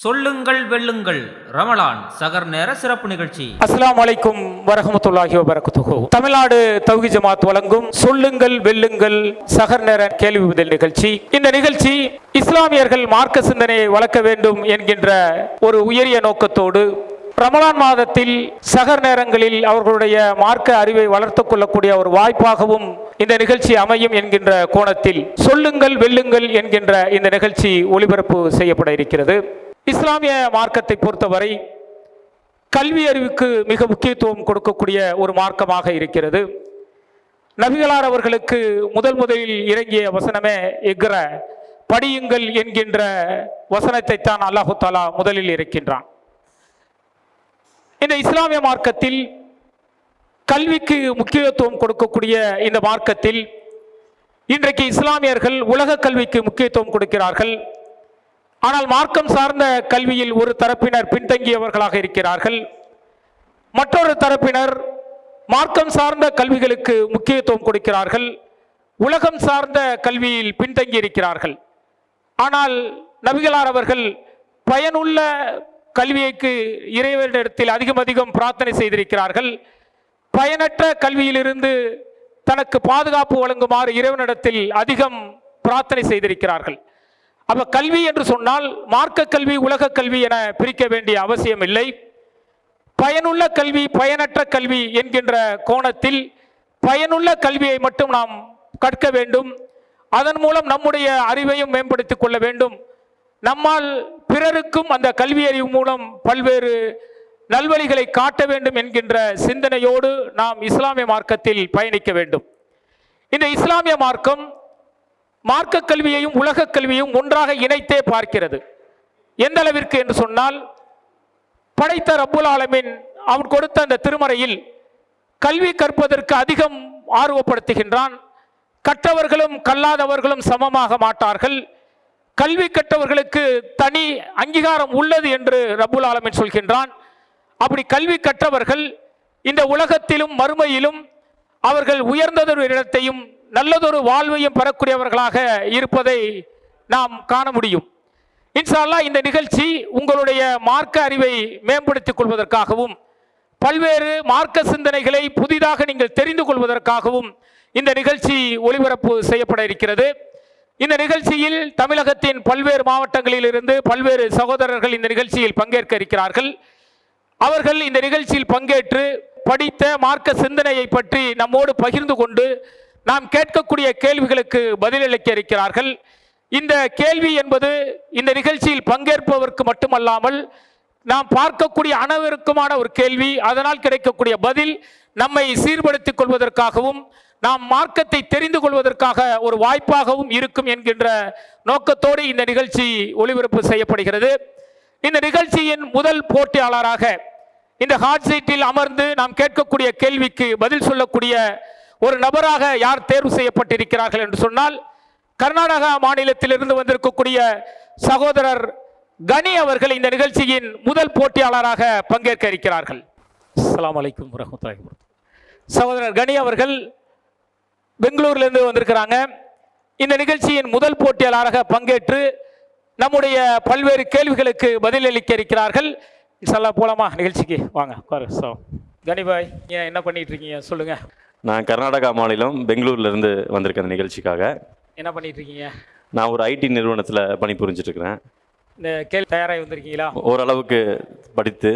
சொல்லுங்கள் வெல்லுங்கள். ரமலான் சகர் நேர சிறப்பு நிகழ்ச்சி. அஸ்லாம் வலைக்கும் வரகமத்துல்லாஹி வபரகத்துஹு. தமிழ்நாடு தௌஹி ஜமாத் வழங்கும் சொல்லுங்கள் வெல்லுங்கள் சகர் நேர கேள்வி பதில் நிகழ்ச்சி. இந்த நிகழ்ச்சி இஸ்லாமியர்கள் மார்க்க சிந்தனையை வளர்க்க வேண்டும் என்கின்ற ஒரு உயரிய நோக்கத்தோடு ரமலான் மாதத்தில் சகர் நேரங்களில் அவர்களுடைய மார்க்க அறிவை வளர்த்துக் கொள்ளக்கூடிய ஒரு வாய்ப்பாகவும் இந்த நிகழ்ச்சி அமையும் என்கின்ற கோணத்தில் சொல்லுங்கள் வெல்லுங்கள் என்கின்ற இந்த நிகழ்ச்சி ஒளிபரப்பு செய்யப்பட இருக்கிறது. இஸ்லாமிய மார்க்கத்தை பொறுத்தவரை கல்வி அறிவுக்கு மிக முக்கியத்துவம் கொடுக்கக்கூடிய ஒரு மார்க்கமாக இருக்கிறது. நபிகளார் அவர்களுக்கு முதல் முதலில் இறங்கிய வசனமே இக்ர படியுங்கள் என்கின்ற வசனத்தை தான் அல்லாஹு தாலா முதலில் இருக்கின்றான். இந்த இஸ்லாமிய மார்க்கத்தில் கல்விக்கு முக்கியத்துவம் கொடுக்கக்கூடிய இந்த மார்க்கத்தில் இன்றைக்கு இஸ்லாமியர்கள் உலக கல்விக்கு முக்கியத்துவம் கொடுக்கிறார்கள். ஆனால் மார்க்கம் சார்ந்த கல்வியில் ஒரு தரப்பினர் பின்தங்கியவர்களாக இருக்கிறார்கள். மற்றொரு தரப்பினர் மார்க்கம் சார்ந்த கல்விகளுக்கு முக்கியத்துவம் கொடுக்கிறார்கள். உலகம் சார்ந்த கல்வியில் பின்தங்கி இருக்கிறார்கள். ஆனால் நபிகளார் அவர்கள் பயனுள்ள கல்வியைக்கு இறைவனிடத்தில் அதிகம் அதிகம் பிரார்த்தனை செய்திருக்கிறார்கள். பயனற்ற கல்வியிலிருந்து தனக்கு பாதுகாப்பு வழங்குமாறு இறைவனிடத்தில் அதிகம் பிரார்த்தனை செய்திருக்கிறார்கள். அப்போ கல்வி என்று சொன்னால் மார்க்க கல்வி உலக கல்வி என பிரிக்க வேண்டிய அவசியம் இல்லை. பயனுள்ள கல்வி பயனற்ற கல்வி என்கின்ற கோணத்தில் பயனுள்ள கல்வியை மட்டும் நாம் கற்க வேண்டும். அதன் மூலம் நம்முடைய அறிவையும் மேம்படுத்திக் கொள்ள வேண்டும். நம்மால் பிறருக்கும் அந்த கல்வி அறிவு மூலம் பல்வேறு நல்வழிகளை காட்ட வேண்டும் என்கின்ற சிந்தனையோடு நாம் இஸ்லாமிய மார்க்கத்தில் பயணிக்க வேண்டும். இந்த இஸ்லாமிய மார்க்கம் மார்க்க கல்வியையும் உலக கல்வியும் ஒன்றாக இணைத்தே பார்க்கிறது. எந்த அளவிற்கு என்று சொன்னால் படைத்த ரப்புல் ஆலமின் அவன் கொடுத்த அந்த திருமறையில் கல்வி கற்பதற்கு அதிகம் ஆர்வப்படுத்துகின்றான். கற்றவர்களும் கல்லாதவர்களும் சமமாக மாட்டார்கள். கல்வி கற்றவர்களுக்கு தனி அங்கீகாரம் உள்ளது என்று ரபுல் ஆலமின் சொல்கின்றான். அப்படி கல்வி கற்றவர்கள் இந்த உலகத்திலும் மறுமையிலும் அவர்கள் உயர்ந்ததொரு இடத்தையும் நல்லதொரு வாழ்வையும் பெறக்கூடியவர்களாக இருப்பதை நாம் காண முடியும். இன்ஷால்லா இந்த நிகழ்ச்சி உங்களுடைய மார்க்க அறிவை மேம்படுத்திக் கொள்வதற்காகவும் பல்வேறு மார்க்க சிந்தனைகளை புதிதாக நீங்கள் தெரிந்து கொள்வதற்காகவும் இந்த நிகழ்ச்சி ஒளிபரப்பு செய்யப்பட இருக்கிறது. இந்த நிகழ்ச்சியில் தமிழகத்தின் பல்வேறு மாவட்டங்களில் இருந்து பல்வேறு சகோதரர்கள் இந்த நிகழ்ச்சியில் பங்கேற்க இருக்கிறார்கள். அவர்கள் இந்த நிகழ்ச்சியில் பங்கேற்று படித்த மார்க்க சிந்தனையை பற்றி நம்மோடு பகிர்ந்து கொண்டு நாம் கேட்கக்கூடிய கேள்விகளுக்கு பதிலளிக்க இருக்கிறார்கள். இந்த கேள்வி என்பது இந்த நிகழ்ச்சியில் பங்கேற்பவருக்கு மட்டுமல்லாமல் நாம் பார்க்கக்கூடிய அனைவருக்குமான ஒரு கேள்வி. அதனால் கிடைக்கக்கூடிய பதில் நம்மை சீர்படுத்திக் கொள்வதற்காகவும் நாம் மார்க்கத்தை தெரிந்து கொள்வதற்காக ஒரு வாய்ப்பாகவும் இருக்கும் என்கின்ற நோக்கத்தோடு இந்த நிகழ்ச்சி ஒளிபரப்பு செய்யப்படுகிறது. இந்த நிகழ்ச்சியின் முதல் போட்டியாளராக இந்த ஹாட் சீட்டில் அமர்ந்து நாம் கேட்கக்கூடிய கேள்விக்கு பதில் சொல்லக்கூடிய ஒரு நபராக யார் தேர்வு செய்யப்பட்டிருக்கிறார்கள் என்று சொன்னால் கர்நாடகா மாநிலத்திலிருந்து வந்திருக்கக்கூடிய சகோதரர் கனி அவர்கள் இந்த நிகழ்ச்சியின் முதல் போட்டியாளராக பங்கேற்க இருக்கிறார்கள். அஸ்ஸலாமு அலைக்கும் வரஹ்மத்துல்லாஹி வபரகாத்துஹு. சகோதரர் கனி அவர்கள் பெங்களூர்லேருந்து வந்திருக்கிறாங்க. இந்த நிகழ்ச்சியின் முதல் போட்டியாளராக பங்கேற்று நம்முடைய பல்வேறு கேள்விகளுக்கு பதிலளிக்க இருக்கிறார்கள். இன்ஷால்லா போலாமா நிகழ்ச்சிக்கு? வாங்க உட்காரு சோ கனிபாய் நீங்க என்ன பண்ணிட்டு இருக்கீங்க? சொல்லுங்க. நான் கர்நாடகா மாநிலம் பெங்களூர்ல இருந்து வந்திருக்கேன் இந்த நிகழ்ச்சிக்காக. என்ன பண்ணிட்டு இருக்கீங்க? நான் ஒரு ஐடி நிறுவனத்தில் பணிபுரிஞ்சிட்டு இருக்கிறேன் இந்த கேள்வி தயாராகி வந்திருக்கீங்களா? ஓரளவுக்கு படித்து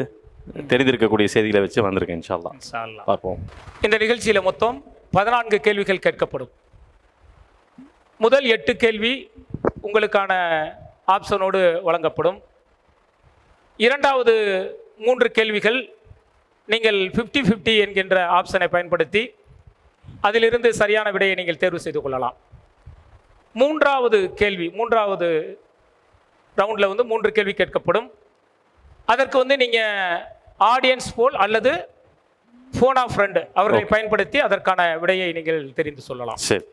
தெரிந்திருக்கக்கூடிய செய்திகளை வச்சு வந்திருக்கேன் இன்ஷால்லா இன்ஷா அல்லாஹ். பார்ப்போம். இந்த நிகழ்ச்சியில் மொத்தம் பதினான்கு கேள்விகள் கேட்கப்படும். முதல் எட்டு கேள்வி உங்களுக்கான ஆப்ஷனோடு வழங்கப்படும். இரண்டாவது மூன்று கேள்விகள் நீங்கள் 50 50 என்கின்ற ஆப்ஷனை பயன்படுத்தி அதிலிருந்து சரியான விடையை நீங்கள் தேர்வு செய்து கொள்ளலாம். மூன்றாவது கேள்வி மூன்றாவது ரவுண்டில் வந்து மூன்று கேள்வி கேட்கப்படும். அதற்கு வந்து நீங்கள் ஆடியன்ஸ் போல் அல்லது ஃபோன் ஆஃப் ஃப்ரெண்டு அவர்களை பயன்படுத்தி அதற்கான விடையை நீங்கள் தெரிந்து சொல்லலாம். சரி.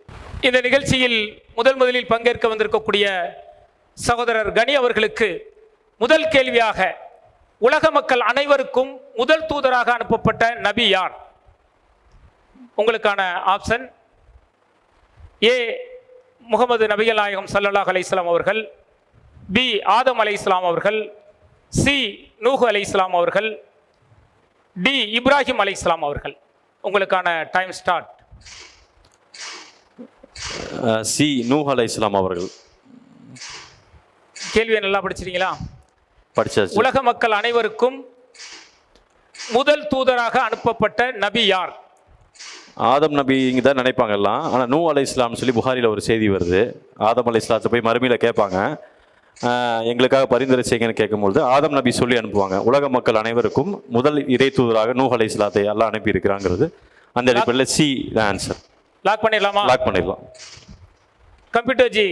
இந்த நிகழ்ச்சியில் முதல் முதலில் பங்கேற்க வந்திருக்கக்கூடிய சகோதரர் கனி அவர்களுக்கு முதல் கேள்வியாக உலக மக்கள் அனைவருக்கும் முதல் தூதராக அனுப்பப்பட்ட நபி யார்? உங்களுக்கான ஆப்ஷன் ஏ முகமது நபிகள் நாயகம் ஸல்லல்லாஹு அலைஹி வஸல்லம் அவர்கள். பி ஆதம் அலைஹிஸ்ஸலாம் அவர்கள். சி நூஹ் அலை இஸ்லாம் அவர்கள். டி இப்ராஹிம் அலை இஸ்லாம் அவர்கள். உங்களுக்கான டைம் ஸ்டார்ட் சி நூஹ் அலை இஸ்லாம் அவர்கள். கேள்வியை நல்லா படிச்சிட்டீங்களா? படிச்சாச்சு. உலக மக்கள் அனைவருக்கும் முதல் தூதராக அனுப்பப்பட்ட நபி யார்? ஆதம் நபி இங்கே தான் நினைப்பாங்க எல்லாம். ஆனால் நூ அலை இஸ்லாம்னு சொல்லி புகாரில் ஒரு செய்தி வருது. ஆதம் அலை இஸ்லாத்தை போய் மறுமையில் கேட்பாங்க. எங்களுக்காக பரிந்துரை செய்யுங்கன்னு கேட்கும்பொழுது ஆதம் நபி சொல்லி அனுப்புவாங்க. உலக மக்கள் அனைவருக்கும் முதல் இறை தூதராக நூ அலை இஸ்லாத்தை எல்லாம் அனுப்பி இருக்கிறாங்கிறது அந்த அடிப்படையில் சி தான் ஆன்சர் லாக் பண்ணிடலாமா? லாக் பண்ணிடலாம். கம்ப்யூட்டர் ஜி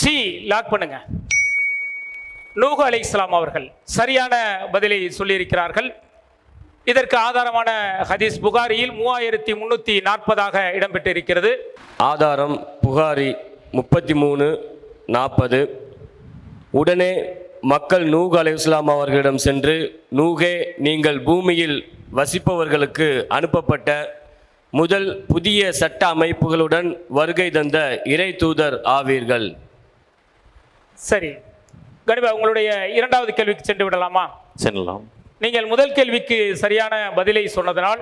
சி லாக் பண்ணுங்க. நூஹு அலை இஸ்லாம் அவர்கள் சரியான பதிலை சொல்லியிருக்கிறார்கள். இதற்கு ஆதாரமான ஹதீஸ் புகாரியில் மூவாயிரத்தி முன்னூற்றி நாற்பதாக இடம்பெற்றிருக்கிறது. ஆதாரம் புகாரி முப்பத்தி மூணு நாற்பது. உடனே மக்கள் நூக் அலைஹிஸ்ஸலாம் அவர்களிடம் சென்று நூகே நீங்கள் பூமியில் வசிப்பவர்களுக்கு அனுப்பப்பட்ட முதல் புதிய சட்ட அமைப்புகளுடன் வருகை தந்த இறை தூதர் ஆவீர்கள். சரி. கணிபா உங்களுடைய இரண்டாவது கேள்விக்கு சென்று விடலாமா? செல்லலாம். நீங்கள் முதல் கேள்விக்கு சரியான பதிலை சொன்னதனால்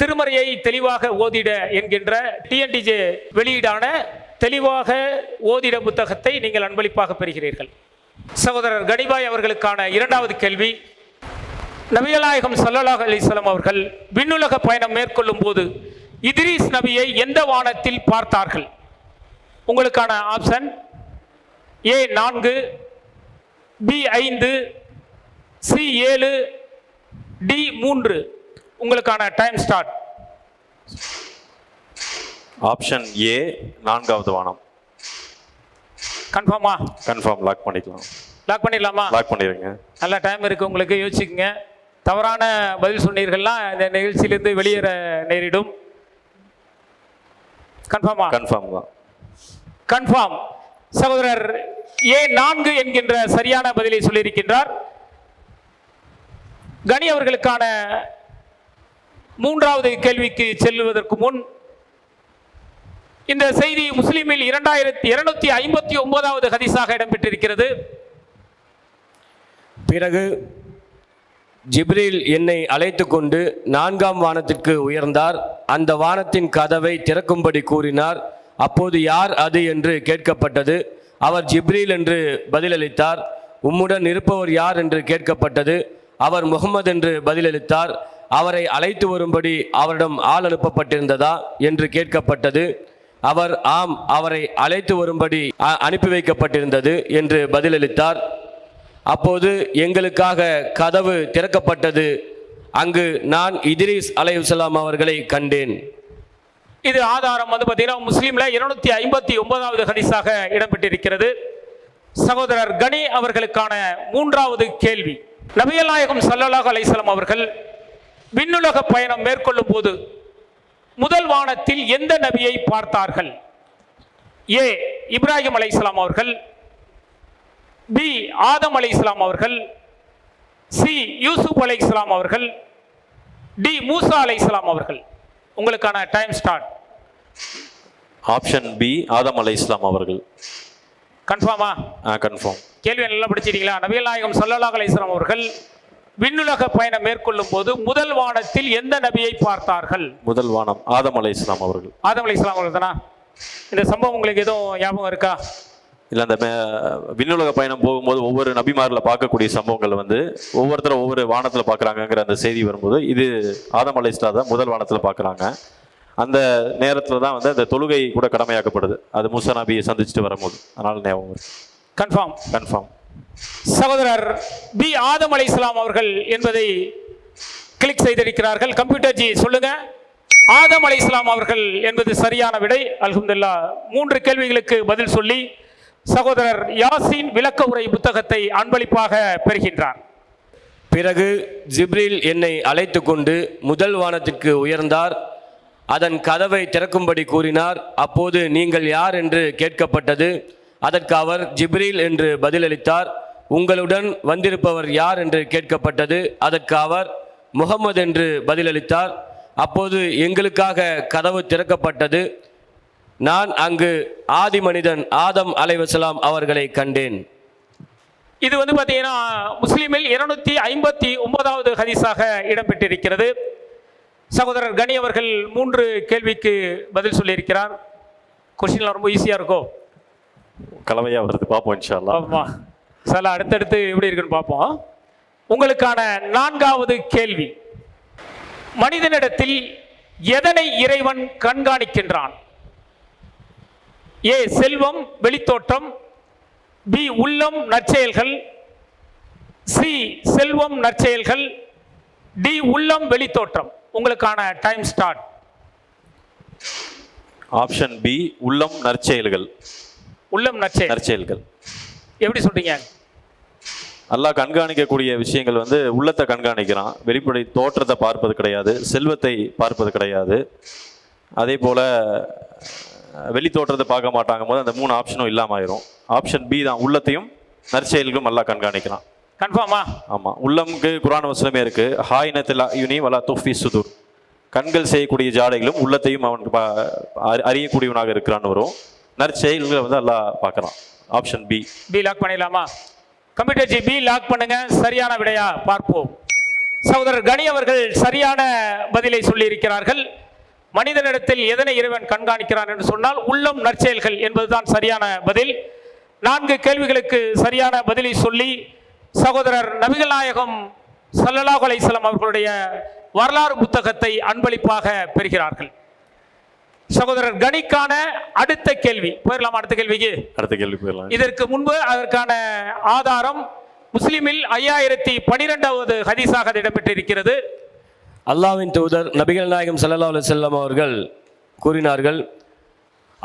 திருமறையை தெளிவாக ஓதிட என்கின்ற டிஎன்டிஜே வெளியீடான தெளிவாக ஓதிட புத்தகத்தை நீங்கள் அன்பளிப்பாக பெறுகிறீர்கள். சகோதரர் கனிபாய் அவர்களுக்கான இரண்டாவது கேள்வி. நபியநாயகம் ஸல்லல்லாஹு அலிஸ்லாம் அவர்கள் விண்ணுலக பயணம் மேற்கொள்ளும் போது இத்ரீஸ் நபியை எந்த வானத்தில் பார்த்தார்கள்? உங்களுக்கான ஆப்ஷன் ஏ நான்கு பி ஐந்து சி ஏழு டி மூன்று. உங்களுக்கான டைம் ஸ்டார்ட் ஆப்ஷன் ஏ நான்காவது வானம். கன்ஃபார்மா கன்ஃபார்ம் லாக் பண்ணிக்கலாம். லாக் பண்ணிடலாமா? லாக் பண்ணிடுங்க. நல்ல டைம் இருக்கு உங்களுக்கு யோசிச்சுக்கங்க. தவறான பதில் சொன்னீர்கள்னா இந்த நிகழ்ச்சியிலிருந்து வெளியேற நேரிடும். கன்ஃபார்மா கன்ஃபார்ம் தான். கன்ஃபார்ம் சகோதரர் ஏ நான்கு என்கின்ற சரியான பதிலை சொல்லியிருக்கின்றார். கனி அவர்களுக்கான மூன்றாவது கேள்விக்கு செல்லுவதற்கு முன் இந்த செய்தி முஸ்லீமில் இரண்டாயிரத்தி இருநூத்தி ஐம்பத்தி ஒன்பதாவது ஹதீஸாக இடம்பெற்றிருக்கிறது. பிறகு ஜிப்ரீல் என்னை அழைத்து கொண்டு நான்காம் வானத்திற்கு உயர்ந்தார். அந்த வானத்தின் கதவை திறக்கும்படி கூறினார். அப்போது யார் அது என்று கேட்கப்பட்டது. அவர் ஜிப்ரீல் என்று பதிலளித்தார். உம்முடன் இருப்பவர் யார்? என்று கேட்கப்பட்டது. அவர் முகமது என்று பதிலளித்தார். அவரை அழைத்து வரும்படி அவரிடம் ஆள் அனுப்பப்பட்டிருந்ததா என்று கேட்கப்பட்டது. அவர் ஆம் அவரை அழைத்து வரும்படி அ- அனுப்பி வைக்கப்பட்டிருந்தது என்று பதிலளித்தார். அப்போது எங்களுக்காக கதவு திறக்கப்பட்டது. அங்கு நான் இத்ரீஸ் அலையுசலாம் அவர்களை கண்டேன். இது ஆதாரம் வந்து பார்த்தீங்கன்னா முஸ்லீம்ல இருநூத்தி ஐம்பத்தி ஒன்பதாவது ஹதீஸாக இடம்பெற்றிருக்கிறது. சகோதரர் கனி அவர்களுக்கான மூன்றாவது கேள்வி. நபியநாயகம் நாயகம் ஸல்லல்லாஹு அவர்கள் விண்ணுலக பயணம் மேற்கொள்ளும் போது முதல் வானத்தில் எந்த நபியை பார்த்தார்கள்? ஏ இப்ராஹிம் அலைஹிஸ்ஸலாம் அவர்கள். பி ஆதம் அலைஹிஸ்ஸலாம் அவர்கள். சி யூசுப் அலைஹிஸ்ஸலாம் அவர்கள். டி மூசா அலைஹிஸ்ஸலாம் அவர்கள். உங்களுக்கான time start. Option B Adam அலை இஸ்லாம் அவர்கள். கன்ஃபார்மா கன்ஃபார்ம் கேள்வி நல்லா படிச்சிட்டீங்களா நபிகள் நாயகம் ஸல்லல்லாஹு அலைஹி வஸல்லம் அவர்கள் விண்ணுலக பயணம் மேற்கொள்ளும் போது முதல் வானத்தில் எந்த நபியை பார்த்தார்கள்? முதல் வானம் ஆதம் அலை இஸ்லாம் அவர்கள். ஆதம் அலைஹிஸ்ஸலாம் அவர்கள் தானா? இந்த சம்பவம் உங்களுக்கு எதுவும் ஞாபகம் இருக்கா? இல்லை அந்த விண்ணுலக பயணம் போகும்போது ஒவ்வொரு நபிமாரில் பார்க்கக்கூடிய சம்பவங்கள் வந்து ஒவ்வொருத்தரும் ஒவ்வொரு வானத்தில் பார்க்குறாங்கங்கிற அந்த செய்தி வரும்போது இது ஆதம் அலை இஸ்லாம் தான் முதல் வானத்தில் பார்க்குறாங்க. அந்த நேரத்தில் தான் வந்து அந்த தொழுகை கூட கடமையாக்கப்படுது. அது மூசா நபியை சந்திச்சுட்டு வரும்போது. அதனால ஞாபகம் கன்ஃபார்ம் கன்ஃபார்ம் சகோதரர் பி. ஆதம் அலைஹிஸ்ஸலாம் அவர்கள் என்பதை கிளிக் செய்திருக்கிறார்கள். கம்ப்யூட்டர் ஜி சொல்லுங்க. ஆதம் அலைஹிஸ்ஸலாம் அவர்கள் என்பது சரியான விடை. அல்ஹம்துலில்லாஹ் மூன்று கேள்விகளுக்கு பதில் சொல்லி சகோதரர் யாசின் விளக்க உரை புத்தகத்தை அன்பளிப்பாக பெறுகின்றார். பிறகு ஜிப்ரீல் என்னை அழைத்து கொண்டு முதல் வானத்திற்கு உயர்ந்தார். அதன் கதவை திறக்கும்படி கூறினார். அப்போது நீங்கள் யார் என்று கேட்கப்பட்டது. அதற்கு அவர் ஜிப்ரீல் என்று பதிலளித்தார். உங்களுடன் வந்திருப்பவர் யார் என்று கேட்கப்பட்டது. அதற்கு அவர் முகமது என்று பதிலளித்தார். அப்போது எங்களுக்காக கதவு திறக்கப்பட்டது. நான் அங்கு ஆதி மனிதன் ஆதம் அலைவசலாம் அவர்களை கண்டேன். இது வந்து பார்த்தீங்கன்னா முஸ்லீமில் இருநூத்தி ஐம்பத்தி ஒன்பதாவது ஹதீஸாக இடம்பெற்றிருக்கிறது. சகோதரர் கனி அவர்கள் மூன்று கேள்விக்கு பதில் சொல்லியிருக்கிறார். கொஸ்டின்லாம் ரொம்ப ஈஸியாக இருக்கும். கலவையாக வருது பார்ப்போம் இன்ஷா அல்லாஹ் ஆமா. சில அடுத்தடுத்து எப்படி இருக்குன்னு பார்ப்போம். உங்களுக்கான நான்காவது கேள்வி. மனிதனிடத்தில் எதனை இறைவன் கண்காணிக்கின்றான்? ஏ செல்வம் வெளித்தோற்றம். பி உள்ளம் நற்செயல்கள். சி செல்வம் நற்செயல்கள். டி உள்ளம் வெளித்தோற்றம். உங்களுக்கான டைம் ஸ்டார்ட் ஆப்ஷன் பி உள்ளம் நற்செயல்கள். உள்ளம் நற்செயல். நற்செயல்கள். எப்படி சொல்றீங்க? அல்லாஹ் கண்காணிக்கக்கூடிய விஷயங்கள் வந்து உள்ளத்தை கண்காணிக்கிறான். வெளிப்படை தோற்றத்தை பார்ப்பது கிடையாது செல்வத்தை பார்ப்பது கிடையாது. அதே போல் வெளி தோற்றத்தை பார்க்க மாட்டாங்க போது அந்த மூணு ஆப்ஷனும் இல்லாம ஆயிரும். ஆப்ஷன் பி தான் உள்ளத்தையும் நற்செயல்களும் அல்லாஹ் கண்காணிக்கிறான். கன்ஃபார்மா? ஆமாம் உள்ளம்க்கு குரான் வசனமே இருக்கு. ஹாயினத்தில் யுனி வலா துஃபி சுதுர். கண்கள் செய்யக்கூடிய ஜாடைகளும் உள்ளத்தையும் அறி- அறியக்கூடியவனாக இருக்கிறான்னு வரும். நற்செயல்களை வந்து அல்லாஹ் பார்க்குறான். ஆப்ஷன் பி பி லாக் பண்ணிடலாமா? கம்ப்யூட்டர் ஜி பி லாக் பண்ணுங்க. சரியான விடையா? பார்ப்போம். சகோதரர் கனி அவர்கள் சரியான பதிலை சொல்லியிருக்கிறார்கள். மனிதனிடத்தில் எதனை இறைவன் கண்காணிக்கிறான் என்று சொன்னால் உள்ளம் நற்செயல்கள் என்பதுதான் சரியான பதில். நான்கு கேள்விகளுக்கு சரியான பதிலை சொல்லி சகோதரர் நபிகள் நாயகம் ஸல்லல்லாஹு அலைஹி வஸல்லம் அவர்களுடைய வரலாறு புத்தகத்தை அன்பளிப்பாக பெறுகிறார்கள். சகோதரர் கனிக்கான அடுத்த கேள்வி. போயிடலாமா அடுத்த கேள்விக்கு? அடுத்த கேள்வி போயிடலாம். இதற்கு முன்பு அதற்கான ஆதாரம் முஸ்லிமில் ஐயாயிரத்தி பனிரெண்டாவது ஹதீஸாக அது இடம்பெற்றிருக்கிறது. அல்லாஹ்வின் தூதர் நபிகள் நாயகம் ஸல்லல்லாஹு அலைஹி வஸல்லம் அவர்கள் கூறினார்கள்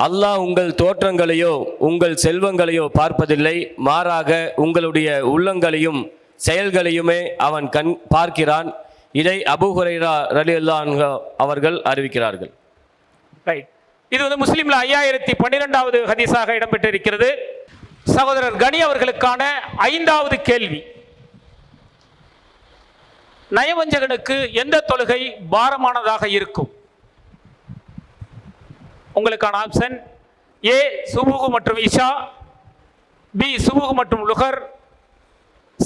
அல்லாஹ் உங்கள் தோற்றங்களையோ உங்கள் செல்வங்களையோ பார்ப்பதில்லை. மாறாக உங்களுடைய உள்ளங்களையும் செயல்களையுமே அவன் கண் பார்க்கிறான். இதை அபுஹுரைரா ஹுரைரா ரலியல்லாஹு அவர்கள் அறிவிக்கிறார்கள். ரைட் இது வந்து முஸ்லீமில் ஐயாயிரத்தி பன்னிரெண்டாவது ஹதீஸாக இடம்பெற்றிருக்கிறது. சகோதரர் கனி அவர்களுக்கான ஐந்தாவது கேள்வி. நயவஞ்சகனுக்கு எந்த தொழுகை பாரமானதாக இருக்கும்? உங்களுக்கான ஆப்ஷன் ஏ சுபுகு மற்றும் இஷா பி சுபுகு மற்றும் லுகர்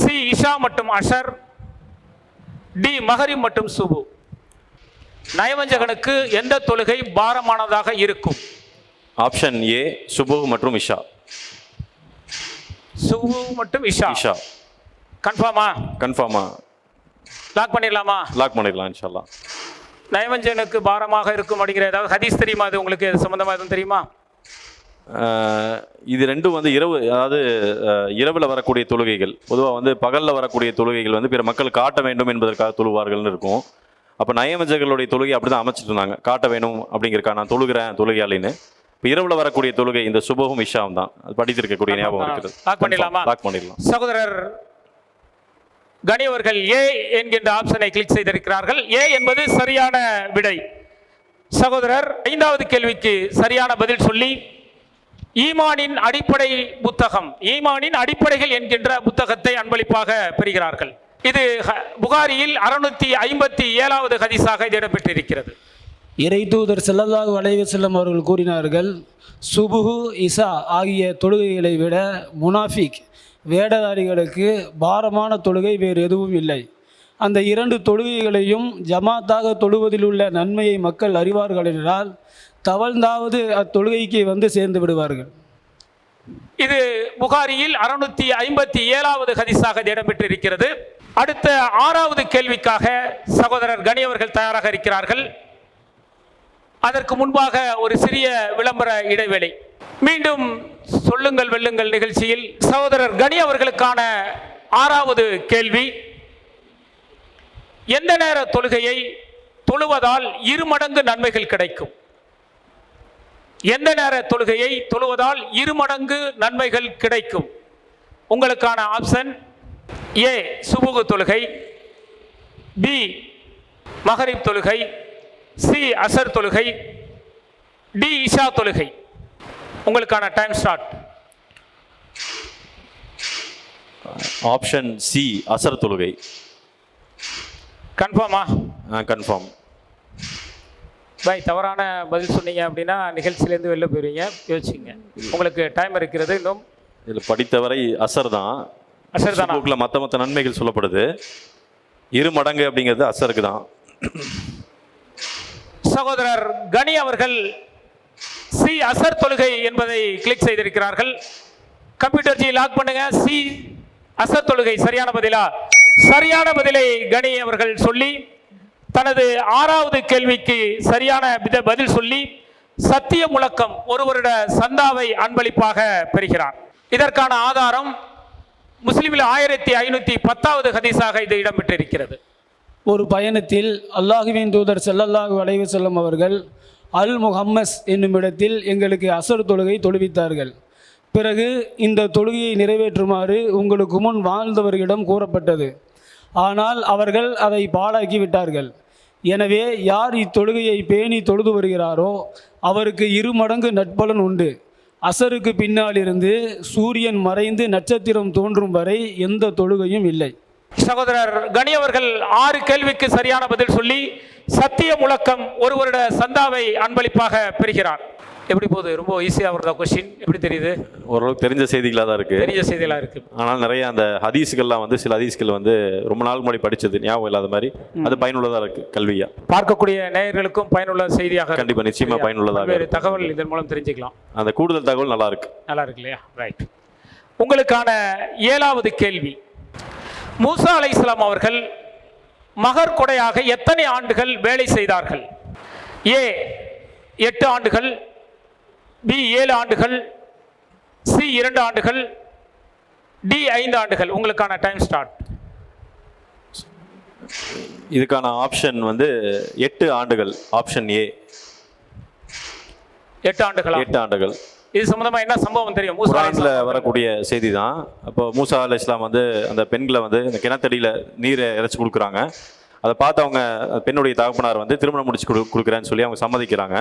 சி இஷா மற்றும் அஷர் டி மகரிம் மற்றும் சுபு. நயவஞ்சகனுக்கு எந்த தொழுகை பாரமானதாக இருக்கும்? ஆப்ஷன் ஏ சுபு மற்றும் இஷா. சுபு மற்றும் இஷா. இஷா. கன்ஃபார்மா கன்ஃபார்மா லாக் பண்ணிடலாமா? லாக் பண்ணிடலாம் இன்ஷால்லா நயவஞ்சகனுக்கு பாரமாக இருக்கும் அப்படிங்கிற ஏதாவது ஹதீஸ் தெரியுமா? அது உங்களுக்கு இது சம்பந்தமா எதுவும் தெரியுமா? இது ரெண்டும் வந்து இரவு அதாவது இரவுல வரக்கூடிய தொழுகைகள். பொதுவாக வந்து பகல்ல வரக்கூடிய தொழுகைகள் வந்து பிற மக்கள் காட்ட வேண்டும் என்பதற்காக தொழுவார்கள்னு இருக்கும். அப்போ நயவஞ்சகர்களுடைய தொழுகை அப்படி தான் அமைச்சிட்டு இருந்தாங்க. காட்ட வேணும் அப்படிங்கிறக்கா நான் தொழுகிறேன் தொழுகையாளின்னு. இப்போ இரவுல வரக்கூடிய தொழுகை இந்த சுபகும் இஷாவும் தான். படித்திருக்கக்கூடிய ஞாபகம் பண்ணிடலாமா? லாக் பண்ணிடலாம். சகோதரர் கணிவர்கள் ஏ என்கின்ற ஆப்ஷனை கிளிக் செய்திருக்கிறார்கள். ஏ என்பது சரியான விடை. சகோதரர் ஐந்தாவது கேள்விக்கு சரியான பதில் சொல்லி ஈமானின் அடிப்படை புத்தகம் ஈமானின் அடிப்படைகள் என்கின்ற புத்தகத்தை அன்பளிப்பாக பெறுகிறார்கள். இது ஹ- புகாரியில் அறுநூத்தி ஐம்பத்தி ஏழாவது ஹதீஸாக இது இடம்பெற்றிருக்கிறது. இறை தூதர் செல்லல்லாஹு அலைஹி வஸல்லம் அவர்கள் கூறினார்கள் சுபுஹு இசா ஆகிய தொழுகைகளை விட முனாஃபிக் வேடதாரிகளுக்கு பாரமான தொழுகை வேறு எதுவும் இல்லை. அந்த இரண்டு தொழுகைகளையும் ஜமாத்தாக தொழுவதில் உள்ள நன்மையை மக்கள் அறிவார்கள் என்றால் தவழ்ந்தாவது அத்தொழுகைக்கு வந்து சேர்ந்து விடுவார்கள். இது புகாரியில் அறுநூத்தி ஐம்பத்தி ஏழாவது ஹதிசாக இது இடம்பெற்றிருக்கிறது. அடுத்த ஆறாவது கேள்விக்காக சகோதரர் கனி அவர்கள் தயாராக இருக்கிறார்கள். அதற்கு முன்பாக ஒரு சிறிய விளம்பர இடைவேளை. மீண்டும் சொல்லுங்கள் வெல்லுங்கள் நிகழ்ச்சியில். சகோதரர் கனி அவர்களுக்கான ஆறாவது கேள்வி. எந்த நேர தொழுகையை தொழுவதால் இரு மடங்கு நன்மைகள் கிடைக்கும்? எந்த நேர தொழுகையை தொழுவதால் இரு மடங்கு நன்மைகள் கிடைக்கும்? உங்களுக்கான ஆப்ஷன் ஏ சுபுகு தொழுகை பி மகரிப் தொழுகை சி அசர் தொழுகை டி இஷா தொழுகை. உங்களுக்கான டைம் ஸ்டார்ட் ஆப்ஷன் சி அசர் தொழுகை. கன்ஃபார்மா கன்ஃபார்ம் பாய் தவறான பதில் சொன்னீங்க அப்படின்னா நிகழ்ச்சியிலேருந்து வெளில போயிருவீங்க. யோசிச்சுங்க. உங்களுக்கு டைம் இருக்கிறது. இன்னும் இதில் படித்தவரை அசர் தான். அசர் தானா? மற்ற மற்ற நன்மைகள் சொல்லப்படுது. இரு மடங்கு அப்படிங்கிறது அசருக்கு தான். சகோதரர் கனி அவர்கள் சி அசர் தொழுகை என்பதை கிளிக் செய்திருக்கிறார்கள். கம்ப்யூட்டர் ஜி லாக் பண்ணுங்க. சி அசர் தொழுகை சரியான பதிலா? சரியான பதிலை கனி அவர்கள் சொல்லி தனது ஆறாவது கேள்விக்கு சரியான வித- பதில் சொல்லி சத்திய முழக்கம் ஒரு வருட சந்தாவை அன்பளிப்பாக பெறுகிறார். இதற்கான ஆதாரம் முஸ்லிமில் ஆயிரத்தி ஐநூத்தி பத்தாவது ஹதீஸாக இது இடம்பெற்றிருக்கிறது. ஒரு பயணத்தில் அல்லாஹுவின் தூதர் செல்லல்லாஹு வளைவு செல்லும் அவர்கள் அல் முஹம்மஸ் என்னும் இடத்தில் எங்களுக்கு அசர் தொழுகை தொழுவித்தார்கள். பிறகு இந்த தொழுகையை நிறைவேற்றுமாறு உங்களுக்கு முன் வாழ்ந்தவர்களிடம் கூறப்பட்டது. ஆனால் அவர்கள் அதை பாழாக்கி விட்டார்கள். எனவே யார் இத்தொழுகையை பேணி தொழுது வருகிறாரோ அவருக்கு இரு மடங்கு நட்பலன் உண்டு. அசருக்கு பின்னால் இருந்து சூரியன் மறைந்து நட்சத்திரம் தோன்றும் வரை எந்த தொழுகையும் இல்லை. சகோதரர் கனி அவர்கள் ஆறு கேள்விக்கு சரியான பதில் சொல்லி சத்திய முழக்கம் ஒரு வருட சந்தாவை அன்பளிப்பாக பெறுகிறார். எப்படி போகுது? ரொம்ப ஈஸியாக வருதா கொஸ்டின் எப்படி தெரியுது? ஓரளவுக்கு தெரிஞ்ச செய்திகளாக தான் இருக்குது தெரிஞ்ச செய்தியெல்லாம் இருக்கு. ஆனால் நிறைய அந்த ஹதீஸ்கள்லாம் வந்து சில ஹதீஸ்கள் வந்து ரொம்ப நாள் முன்னாடி படிச்சது ஞாபகம் இல்லாத மாதிரி அது பயனுள்ளதாக இருக்குது கல்வியா. பார்க்கக்கூடிய நேயர்களுக்கும் பயனுள்ள செய்தியாக கண்டிப்பா, நிச்சயமா பயனுள்ளதாக. தகவல் இதன் மூலம் தெரிஞ்சுக்கலாம். அந்த கூடுதல் தகவல் நல்லா இருக்கு. நல்லா இருக்கு இல்லையா? ரைட் உங்களுக்கான ஏழாவது கேள்வி. மூசா அலைஹிஸ்ஸலாம் அவர்கள் மகர் கொடையாக எத்தனை ஆண்டுகள் வேலை செய்தார்கள்? ஏ எட்டு ஆண்டுகள் பி ஏழு ஆண்டுகள் சி இரண்டு ஆண்டுகள் டி ஐந்து ஆண்டுகள். உங்களுக்கான டைம் ஸ்டார்ட் இதுக்கான ஆப்ஷன் வந்து எட்டு ஆண்டுகள். ஆப்ஷன் ஏ எட்டு ஆண்டுகளா? எட்டு ஆண்டுகள். இது சம்பந்தமா என்ன சம்பவம் தெரியும்? மூசா குரான்ல அலைஹிஸ்ஸலாம் வரக்கூடிய செய்தி தான் அப்போ மூசா அலை இஸ்லாம் வந்து அந்த பெண்களை வந்து அந்த கிணத்தடியில் நீரை இறைச்சி கொடுக்குறாங்க. அதை பார்த்து அவங்க பெண்ணுடைய தகப்பனார் வந்து திருமணம் முடிச்சு கொடு கொடுக்குறேன்னு சொல்லி அவங்க சம்மதிக்கிறாங்க.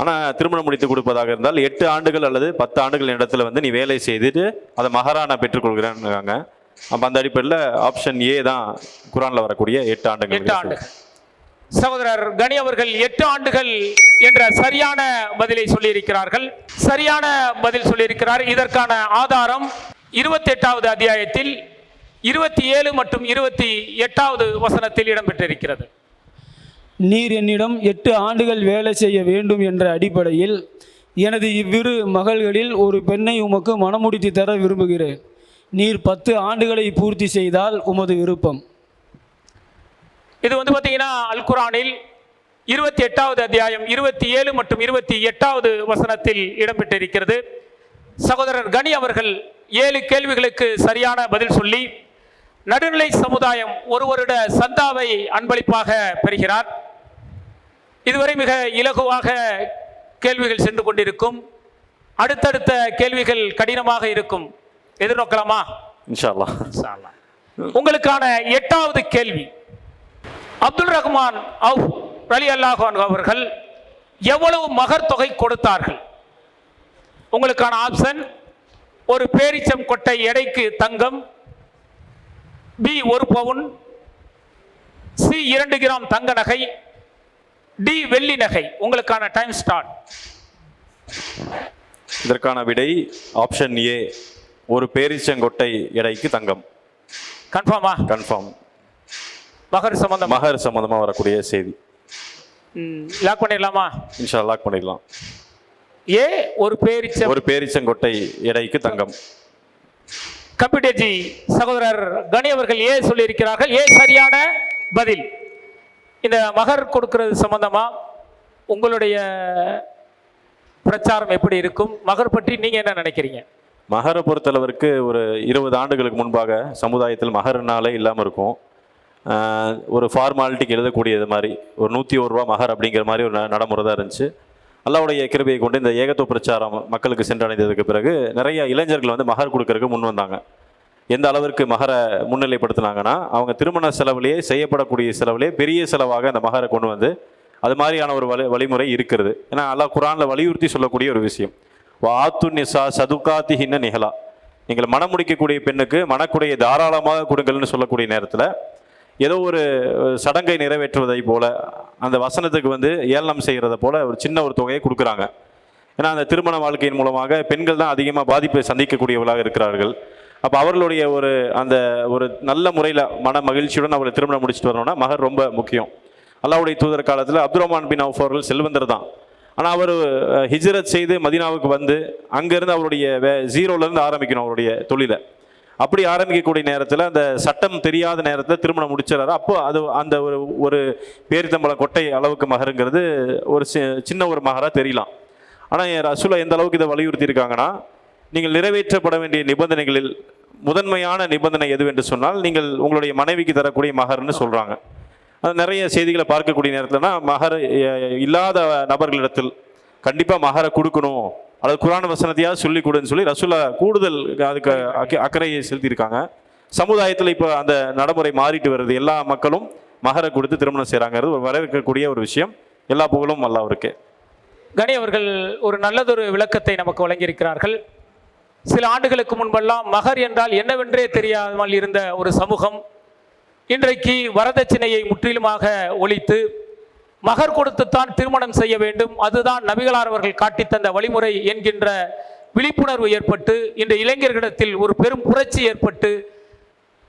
ஆனால் திருமணம் முடித்து கொடுப்பதாக இருந்தால் எட்டு ஆண்டுகள் அல்லது பத்து ஆண்டுகள் இடத்துல வந்து நீ வேலை செய்துட்டு அதை மகாராணா பெற்றுக்கொள்கிறேன்னு அப்போ அந்த அடிப்படையில் ஆப்ஷன் ஏ தான் குரானில் வரக்கூடிய எட்டு ஆண்டுகள் எட்டு ஆண்டுகள். சகோதரர் கனி அவர்கள் எட்டு ஆண்டுகள் என்ற சரியான பதிலை சொல்லியிருக்கிறார்கள். சரியான பதில் சொல்லியிருக்கிறார். இதற்கான ஆதாரம் இருபத்தி எட்டாவது அத்தியாயத்தில் இருபத்தி ஏழு மற்றும் இருபத்தி எட்டாவது வசனத்தில் இடம்பெற்றிருக்கிறது. நீர் என்னிடம் எட்டு ஆண்டுகள் வேலை செய்ய வேண்டும் என்ற அடிப்படையில் எனது இவ்விரு மகள்களில் ஒரு பெண்ணை உமக்கு மனமுடித்து தர விரும்புகிறேன். நீர் பத்து ஆண்டுகளை பூர்த்தி செய்தால் உமது விருப்பம். இது வந்து பார்த்தீங்கன்னா அல் குரானில் இருபத்தி எட்டாவது அத்தியாயம் இருபத்தி ஏழு மற்றும் இருபத்தி எட்டாவது வசனத்தில் இடம்பெற்றிருக்கிறது. சகோதரர் கனி அவர்கள் ஏழு கேள்விகளுக்கு சரியான பதில் சொல்லி நடுநிலை சமுதாயம் ஒரு வருட சந்தாவை அன்பளிப்பாக பெறுகிறார். இதுவரை மிக இலகுவாக கேள்விகள் சென்று கொண்டிருக்கும். அடுத்தடுத்த கேள்விகள் கடினமாக இருக்கும். எதிர்நோக்கலாமா? இன்ஷா அல்லாஹ் இன்ஷா அல்லாஹ். உங்களுக்கான எட்டாவது கேள்வி. அப்துல் ரஹ்மான் அவு அலி அல்லாஹ் அவர்கள் எவ்வளவு மகர் தொகை கொடுத்தார்கள்? உங்களுக்கான ஆப்ஷன் ஒரு பேரிச்சம் கொட்டை எடைக்கு தங்கம் பி ஒரு பவுன் சி இரண்டு கிராம் தங்க நகை டி வெள்ளி நகை. உங்களுக்கான டைம் ஸ்டார்ட் இதற்கான விடை ஆப்ஷன் ஏ ஒரு பேரிச்சங்கொட்டை எடைக்கு தங்கம். கன்ஃபார்மா கன்ஃபார்ம் மகர் சம்பந்தம். மகர் சம்பந்தமாக வரக்கூடிய செய்தி. லாக் பண்ணிடலாமா? இன்ஷா லாக் பண்ணிடலாம். ஏ ஒரு பேரிச்சம். ஒரு பேரிச்சங்கொட்டை எடைக்கு தங்கம். கம்ப்யூட்டர் ஜி சகோதரர் கணி அவர்கள் ஏ சொல்லியிருக்கிறார்கள்? ஏ சரியான பதில்? இந்த மகர் கொடுக்கிறது சம்பந்தமா? உங்களுடைய பிரச்சாரம் எப்படி இருக்கும்? மகர் பற்றி நீங்க என்ன நினைக்கிறீங்க? மகரை பொறுத்தளவிற்கு ஒரு இருபது ஆண்டுகளுக்கு முன்பாக சமுதாயத்தில் மகர்னாலே இல்லாமல் இருக்கும். ஒரு ஃபார்மாலிட்டிக்கு எழுதக்கூடியது மாதிரி ஒரு நூற்றி ஒரு ரூபா மகர் அப்படிங்கிற மாதிரி ஒரு ந- நடைமுறை தான் இருந்துச்சு. அல்லாவுடைய கிருபையை கொண்டு இந்த ஏகத்துவ பிரச்சாரம் மக்களுக்கு சென்றடைந்ததுக்கு பிறகு நிறைய இளைஞர்கள் வந்து மகர் கொடுக்கறதுக்கு முன் வந்தாங்க. எந்த அளவிற்கு மகரை முன்னிலைப்படுத்தினாங்கன்னா அவங்க திருமண செலவுலேயே செய்யப்படக்கூடிய செலவுலேயே பெரிய செலவாக அந்த மகரை கொண்டு வந்து அது மாதிரியான ஒரு வழி வழிமுறை இருக்கிறது. ஏன்னா அல்லாஹ் குரானில் வலியுறுத்தி சொல்லக்கூடிய ஒரு விஷயம். வாத்து நிசா சதுகாத்தி ஹின்ன நிகழா நீங்கள் மனம் முடிக்கக்கூடிய பெண்ணுக்கு மனக்குடையை தாராளமாக கொடுங்கள்னு சொல்லக்கூடிய நேரத்தில் ஏதோ ஒரு சடங்கை நிறைவேற்றுவதை போல அந்த வசனத்துக்கு வந்து ஏளனம் செய்கிறத போல ஒரு சின்ன ஒரு தொகையை கொடுக்குறாங்க. ஏன்னா அந்த திருமண வாழ்க்கையின் மூலமாக பெண்கள் தான் அதிகமாக பாதிப்பை சந்திக்கக்கூடியவர்களாக இருக்கிறார்கள். அப்போ அவர்களுடைய ஒரு அந்த ஒரு நல்ல முறையில் மன மகிழ்ச்சியுடன் அவரை திருமணம் முடிச்சுட்டு வரணும்னா மகர் ரொம்ப முக்கியம். அல்லாவுடைய தூதர் காலத்தில் அப்துரமான் பின் அவுஃப் அவர்கள் செல்வந்தர் தான். ஆனால் அவர் ஹிஜ்ரத் செய்து மதீனாவுக்கு வந்து அங்கேருந்து அவருடைய வே ஜீரோலேருந்து ஆரம்பிக்கணும் அவருடைய தொழிலை. அப்படி ஆரம்பிக்கக்கூடிய நேரத்தில் அந்த சட்டம் தெரியாத நேரத்தில் திருமணம் முடிச்சிடறாரு. அப்போ அது அந்த ஒரு ஒரு பேரித்தம்பளம் கொட்டை அளவுக்கு மகருங்கிறது ஒரு சின்ன ஒரு மகராக தெரியலாம். ஆனால் என் ரசூலா எந்த அளவுக்கு இதை வலியுறுத்தி இருக்காங்கன்னா நீங்கள் நிறைவேற்றப்பட வேண்டிய நிபந்தனைகளில் முதன்மையான நிபந்தனை எதுவென்று சொன்னால் நீங்கள் உங்களுடைய மனைவிக்கு தரக்கூடிய மகர்னு சொல்கிறாங்க அது நிறைய செய்திகளை பார்க்கக்கூடிய நேரத்தில்னா மகர் இல்லாத நபர்களிடத்தில் கண்டிப்பாக மகரை கொடுக்கணும். அல்லது குரான் வசனத்தையாவது சொல்லி கொடுன்னு சொல்லி ரசூலா கூடுதல் அதுக்கு அக்க- அக்கறையை செலுத்தியிருக்காங்க. சமுதாயத்தில் இப்போ அந்த நடைமுறை மாறிட்டு வருது. எல்லா மக்களும் மகரை கொடுத்து திருமணம் செய்கிறாங்கிறது ஒரு வரவேற்கக்கூடிய ஒரு விஷயம். எல்லா புகழும் அல்லாவிற்கு கணி அவர்கள் ஒரு நல்லதொரு விளக்கத்தை நமக்கு வழங்கியிருக்கிறார்கள். சில ஆண்டுகளுக்கு முன்பெல்லாம் மகர் என்றால் என்னவென்றே தெரியாமல் இருந்த ஒரு சமூகம் இன்றைக்கு வரதட்சணையை முற்றிலுமாக ஒழித்து மகர் கொடுத்துத்தான் திருமணம் செய்ய வேண்டும். அதுதான் நபிகளார் அவர்கள் காட்டி தந்த வழிமுறை என்கின்ற விழிப்புணர்வு ஏற்பட்டு இந்த இளைஞர்களிடத்தில் ஒரு பெரும் புரட்சி ஏற்பட்டு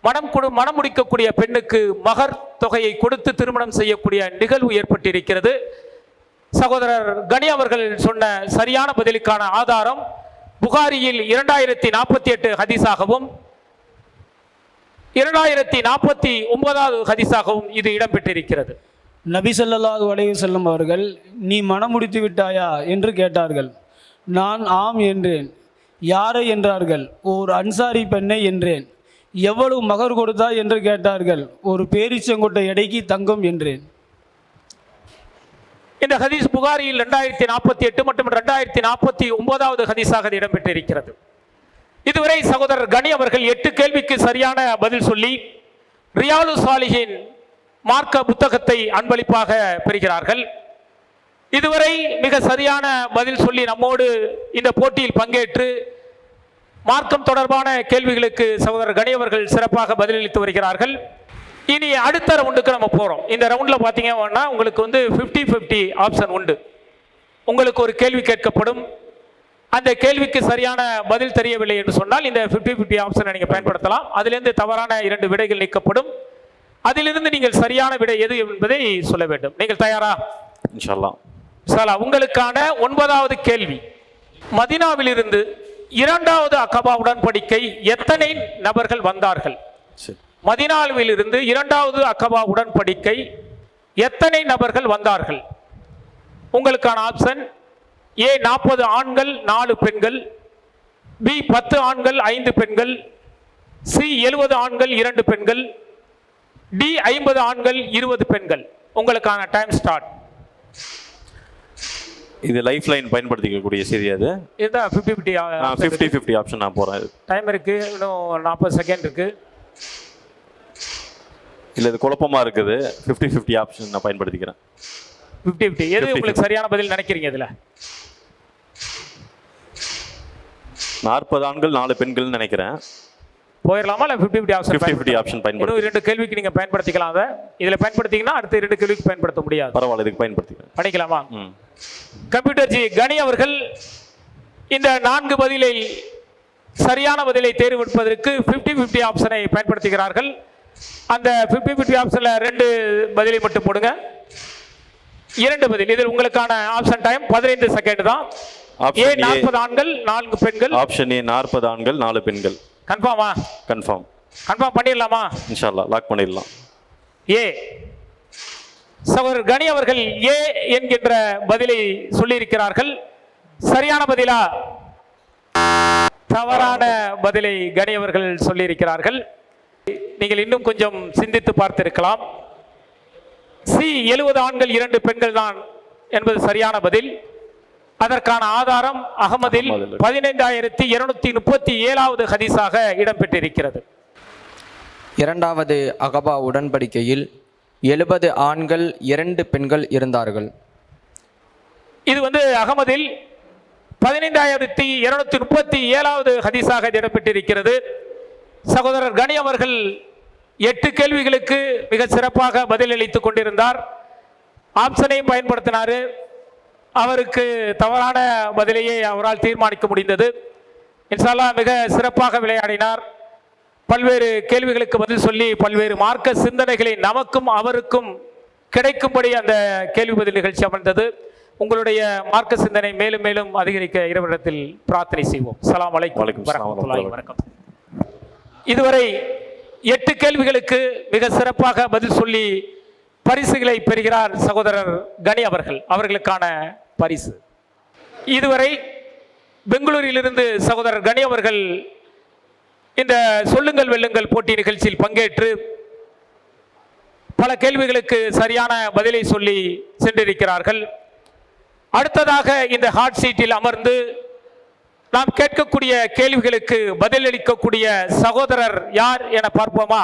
மனம் கொடு மனம் முடிக்கக்கூடிய பெண்ணுக்கு மகர் தொகையை கொடுத்து திருமணம் செய்யக்கூடிய நிகழ்வு ஏற்பட்டிருக்கிறது. சகோதரர் கனி அவர்கள் சொன்ன சரியான பதிலுக்கான ஆதாரம் புகாரியில் இரண்டாயிரத்தி நாற்பத்தி எட்டு ஹதீஸாகவும் இரண்டாயிரத்தி நாற்பத்தி ஒன்பதாவது ஹதீஸாகவும் இது இடம்பெற்றிருக்கிறது. நபி ஸல்லல்லாஹு செல்லும் அவர்கள் நீ மனம் முடித்து விட்டாயா? என்று கேட்டார்கள். நான் ஆம் என்றேன். யாரை? என்றார்கள். ஓர் அன்சாரி பெண்ணை என்றேன். எவ்வளவு மகர் கொடுத்தாய் என்று கேட்டார்கள். ஒரு பேரிச்சங்கொட்டை எடைக்கு தங்கம் என்றேன். இந்த ஹதீஸ் புகாரியில் ரெண்டாயிரத்தி நாற்பத்தி எட்டு மற்றும் ரெண்டாயிரத்தி நாற்பத்தி ஒன்பதாவது ஹதீஸாக இது இடம்பெற்றிருக்கிறது. இதுவரை சகோதரர் கனி அவர்கள் எட்டு கேள்விக்கு சரியான பதில் சொல்லி ரியாலு சாலிஹின் மார்க்க புத்தகத்தை அன்பளிப்பாக பெறுகிறார்கள். இதுவரை மிக சரியான பதில் சொல்லி நம்மோடு இந்த போட்டியில் பங்கேற்று மார்க்கம் தொடர்பான கேள்விகளுக்கு சகோதரர் கணியவர்கள் சிறப்பாக பதிலளித்து வருகிறார்கள். இனி அடுத்த ரவுண்டுக்கு நம்ம போகிறோம் இந்த ரவுண்டில் பார்த்தீங்கன்னா உங்களுக்கு வந்து 50 50 ஆப்ஷன் உண்டு. உங்களுக்கு ஒரு கேள்வி கேட்கப்படும். அந்த கேள்விக்கு சரியான பதில் தெரியவில்லை என்று சொன்னால் இந்த 50 50 ஆப்ஷனை நீங்கள் பயன்படுத்தலாம். அதிலேருந்து தவறான இரண்டு விடைகள் நீக்கப்படும். அதிலிருந்து நீங்கள் சரியான விடை எது என்பதை சொல்ல வேண்டும். நீங்கள் தயாரா? இன்ஷால்லா. சாலா உங்களுக்கான ஒன்பதாவது கேள்வி. மதினாவிலிருந்து இரண்டாவது அகபா உடன்படிக்கை எத்தனை நபர்கள் வந்தார்கள்? மதினாவிலிருந்து இரண்டாவது அகபா உடன்படிக்கை எத்தனை நபர்கள் வந்தார்கள்? உங்களுக்கான ஆப்ஷன் ஏ நாற்பது ஆண்கள் நாலு பெண்கள் பி பத்து ஆண்கள் ஐந்து பெண்கள் சி எழுபது ஆண்கள் இரண்டு பெண்கள் டி ஐம்பது ஆண்கள் இருபது பெண்கள். உங்களுக்கான டைம் ஸ்டார்ட் இது லைஃப் லைன் பயன்படுத்திக்கக்கூடிய செய்தி அது. இதுதான் fifty fifty fifty fifty option நான் போகிறேன் டைம் இருக்கு இன்னும் நாற்பது செகண்ட் இருக்கு. இல்லை இது குழப்பமாக இருக்குது. ஃபிஃப்டி ஃபிஃப்டி ஆப்ஷன் நான் பயன்படுத்திக்கிறேன். ஃபிஃப்டி ஃபிஃப்டி எது 50-50. உங்களுக்கு சரியான பதில் நினைக்கிறீங்க இதுல? நாற்பது ஆண்கள் நாலு பெண்கள்னு நினைக்கிறேன். போயிடலாமா இல்லை ஃபிஃப்டி ஃபிஃப்டி ஆப்ஷன் 50-50 ஆப்ஷன் பயன்படுத்தி. இரண்டு கேள்விக்கு நீங்க பயன்படுத்திக்கலாம் அதை. இதுல பயன்படுத்திங்கன்னா அடுத்த இரண்டு கேள்விக்கு பயன்படுத்த முடியாது. பரவாயில்ல இதுக்கு பயன்படுத்திக்கிறேன் பண்ணிக்கலாமா? கம்ப்யூட்டர் ஜி கனி அவர்கள் இந்த நான்கு பதிலில் சரியான பதிலை தேர்வெடுப்பதற்கு 50 50 ஆப்ஷனை பயன்படுத்துகிறார்கள். அந்த 50 50 ஆப்ஷனில் ரெண்டு பதிலை மட்டும் போடுங்க. இரண்டு பதில். இதில் உங்களுக்கான ஆப்ஷன் டைம் பதினைந்து செகண்ட் தான். ஏ. நாற்பது ஆண்கள் நான்கு பெண்கள். ஆப்ஷன் ஏ நாற்பது ஆண்கள் நாலு பெண்கள். கன்ஃபார்மா கன்ஃபார்ம் கன்ஃபார்ம் பண்ணிடலாமா? இன்ஷால்லா லாக் பண்ணிடலாம். ஏ. சகோதரர் கனி அவர்கள் ஏ என்கின்ற பதிலை சொல்லியிருக்கிறார்கள். சரியான பதிலா? தவறான பதிலை கனி அவர்கள் சொல்லியிருக்கிறார்கள். நீங்கள் இன்னும் கொஞ்சம் சிந்தித்து பார்த்திருக்கலாம். சி எழுபது ஆண்கள் இரண்டு பெண்கள் தான் என்பது சரியான பதில். அதற்கான ஆதாரம் அகமதில். பதினைந்தாயிரத்தி இருநூத்தி முப்பத்தி ஏழாவது ஹதீஸாக இடம்பெற்றிருக்கிறது. இரண்டாவது அகபா உடன்படிக்கையில் எழுபது ஆண்கள் இரண்டு பெண்கள் இருந்தார்கள். இது வந்து அகமதில் பதினைந்தாயிரத்தி இருநூத்தி முப்பத்தி ஏழாவது ஹதீஸாக இடம்பெற்றிருக்கிறது. சகோதரர் கனி அவர்கள் எட்டு கேள்விகளுக்கு மிக சிறப்பாக பதிலளித்துக் கொண்டிருந்தார். ஆப்ஷனையும் பயன்படுத்தினார். அவருக்கு தவறான பதிலையே அவரால் தீர்மானிக்க முடிந்தது. இன்ஷால்லா மிக சிறப்பாக விளையாடினார். பல்வேறு கேள்விகளுக்கு பதில் சொல்லி பல்வேறு மார்க்க சிந்தனைகளை நமக்கும் அவருக்கும் கிடைக்கும்படி அந்த கேள்வி பதில் நிகழ்ச்சி அமர்ந்தது உங்களுடைய மார்க்க சிந்தனை மேலும் மேலும் அதிகரிக்க இறைவனிடத்தில் பிரார்த்தனை செய்வோம். சலாம் வலைக்கும் வரகாத்துஹு. இதுவரை எட்டு கேள்விகளுக்கு மிக சிறப்பாக பதில் சொல்லி பரிசுகளை பெறுகிறார் சகோதரர் கனி அவர்கள். அவர்களுக்கான பரிசு. இதுவரை பெங்களூரிலிருந்து சகோதரர் கணி அவர்கள் இந்த சொல்லுங்கள் வெல்லுங்கள் போட்டி நிகழ்ச்சியில் பங்கேற்று பல கேள்விகளுக்கு சரியான பதிலை சொல்லி சென்றிருக்கிறார்கள். அடுத்ததாக இந்த ஹாட் சீட்டில் அமர்ந்து நாம் கேட்கக்கூடிய கேள்விகளுக்கு பதிலளிக்கக்கூடிய சகோதரர் யார் என பார்ப்போமா?